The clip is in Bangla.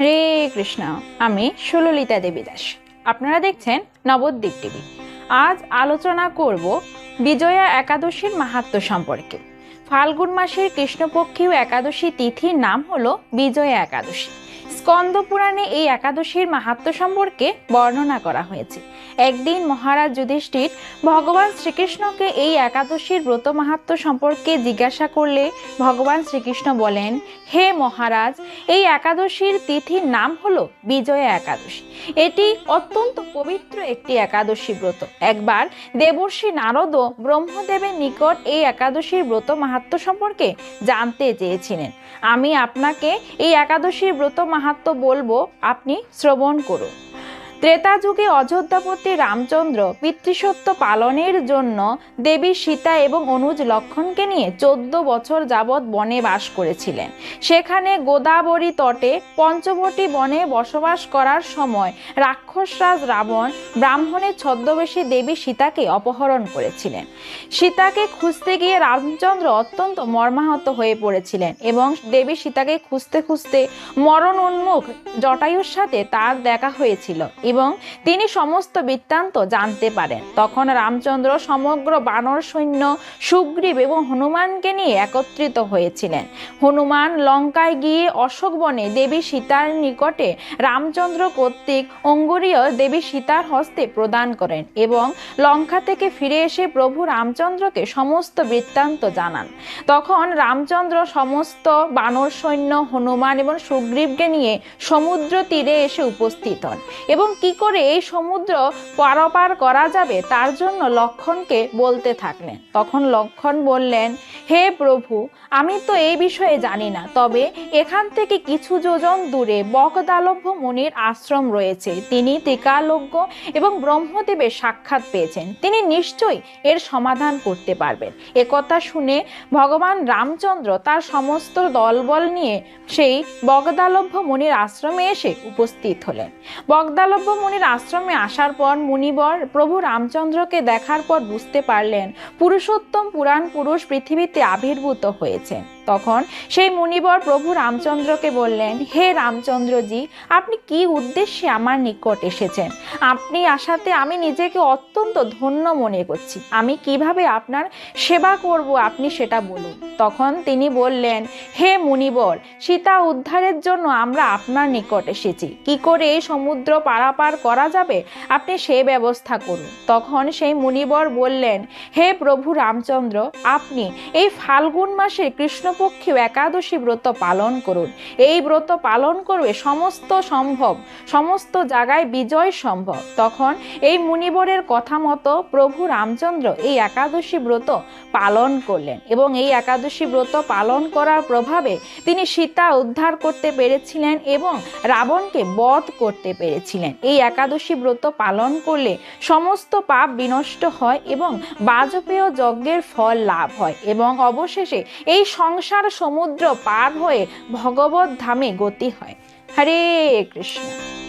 হরে কৃষ্ণ, আমি সুললিতা দেবী দাস আপনারা দেখছেন নবদ্বীপ টিভি। আজ আলোচনা করব বিজয়া একাদশীর মাহাত্ম সম্পর্কে। ফাল্গুন মাসের কৃষ্ণপক্ষীয় একাদশী তিথির নাম হল বিজয়া একাদশী। স্কন্দ পুরাণে এই একাদশীর মাহাত্ম সম্পর্কে বর্ণনা করা হয়েছে। একদিন মহারাজ যুধিষ্ঠির ভগবান শ্রীকৃষ্ণকে এই একাদশীর ব্রত মাহাত্ম্য সম্পর্কে জিজ্ঞাসা করলে ভগবান শ্রীকৃষ্ণ বলেন, হে মহারাজ, এই একাদশীর তিথির নাম হলো বিজয়া একাদশী। এটি অত্যন্ত পবিত্র একটি একাদশী ব্রত। একবার দেবর্ষি নারদ ব্রহ্মদেবের নিকট এই একাদশীর ব্রত মাহাত্ম সম্পর্কে জানতে চেয়েছিলেন। আমি আপনাকে এই একাদশীর ব্রত মাহাত্ম্য বলব, আপনি শ্রবণ করুন। ত্রেতা যুগে অযোধ্যাপতি রামচন্দ্র পিতৃসত্য পালনের জন্য দেবী সীতা এবং অনুজ লক্ষণকে নিয়ে চোদ্দ বছর যাবৎ বনে বাস করেছিলেন। সেখানে গোদাবরী তটে পঞ্চবটী বনে বসবাস করার সময় রাক্ষসরাজ রাবণ ব্রাহ্মণের ছদ্মবেশী দেবী সীতাকে অপহরণ করেছিলেন। সীতাকে খুঁজতে গিয়ে রামচন্দ্র অত্যন্ত মর্মাহত হয়ে পড়েছিলেন এবং দেবী সীতাকে খুঁজতে খুঁজতে মরণ উন্মুখ জটায়ুর সাথে তার দেখা হয়েছিল। এবং তিনি সমস্ত বৃত্তান্ত জানতে পারেন। তখন রামচন্দ্র সমগ্র বানর সৈন্য, সুগ্রীব এবং হনুমানকে নিয়ে একত্রিত হয়েছিলেন। হনুমান লঙ্কায় গিয়ে অশোক বনে দেবী সীতার নিকটে রামচন্দ্র কর্তৃক অঙ্গুরীয় দেবী সীতার হস্তে প্রদান করেন এবং লঙ্কা থেকে ফিরে এসে প্রভু রামচন্দ্রকে সমস্ত বৃত্তান্ত জানান। তখন রামচন্দ্র সমস্ত বানর সৈন্য, হনুমান এবং সুগ্রীবকে নিয়ে সমুদ্র তীরে এসে উপস্থিত হন এবং কি করে এই সমুদ্র পারাপার করা যাবে তার জন্য লক্ষণকে বলতে থাকলেন। তখন লক্ষণ বললেন হে প্রভু, আমি তো এই বিষয়ে জানি না, তবে এখান থেকে কিছু যোজন দূরে বকদালভ্য মুনির আশ্রম রয়েছে। তিনি ত্রিকালজ্ঞ এবং ব্রহ্মদেবের সাক্ষাৎ পেয়েছেন। তিনি নিশ্চয়ই এর সমাধান করতে পারবেন। একথা শুনে ভগবান রামচন্দ্র তার সমস্ত দলবল নিয়ে সেই বগদালভ্য মুনির আশ্রমে এসে উপস্থিত হলেন। বগদালভ্য মুনির আশ্রমে আসার পর মুনিবর প্রভু রামচন্দ্রকে দেখার পর বুঝতে পারলেন, পুরুষোত্তম পুরাণ পুরুষ পৃথিবীতে আবির্ভূত হয়েছেন তখন সেই মুনিবর প্রভু রামচন্দ্রকে বললেন, হে রামচন্দ্রজি, আপনি কি উদ্দেশ্যে আমার নিকট এসেছেন? আপনি আসাতে আমি নিজেকে অত্যন্ত ধন্য মনে করছি। আমি কীভাবে আপনার সেবা করব আপনি সেটা বলুন। তখন তিনি বললেন, হে মুনিবর, সীতা উদ্ধারের জন্য আমরা আপনার নিকট এসেছি। কি করে এই সমুদ্র পারাপার করা যাবে? আপনি সে ব্যবস্থা করুন। তখন সেই মুনিবর বললেন, হে প্রভু রামচন্দ্র, আপনি এই ফাল্গুন মাসে কৃষ্ণপক্ষীয় একাদশী ব্রত পালন করুন। এই ব্রত পালন করবে সমস্ত সম্ভব, সমস্ত জায়গায় বিজয় সম্ভব। তখন এই মুনিবরের কথা মতো প্রভু রামচন্দ্র এই একাদশী ব্রত পালন করলেন এবং এই একাদশী ব্রত পালন করার প্রভাবে তিনি সীতা উদ্ধার করতে পেরেছিলেন এবং রাবণকে বধ করতে পেরেছিলেন। এই একাদশী ব্রত পালন করলে সমস্ত পাপ বিনষ্ট হয় এবং বাজপেয় যজ্ঞের ফল লাভ হয় এবং অবশেষে এই সংসার সমুদ্র পার হয়ে ভগবত ধামে গতি হয়। হরে কৃষ্ণ।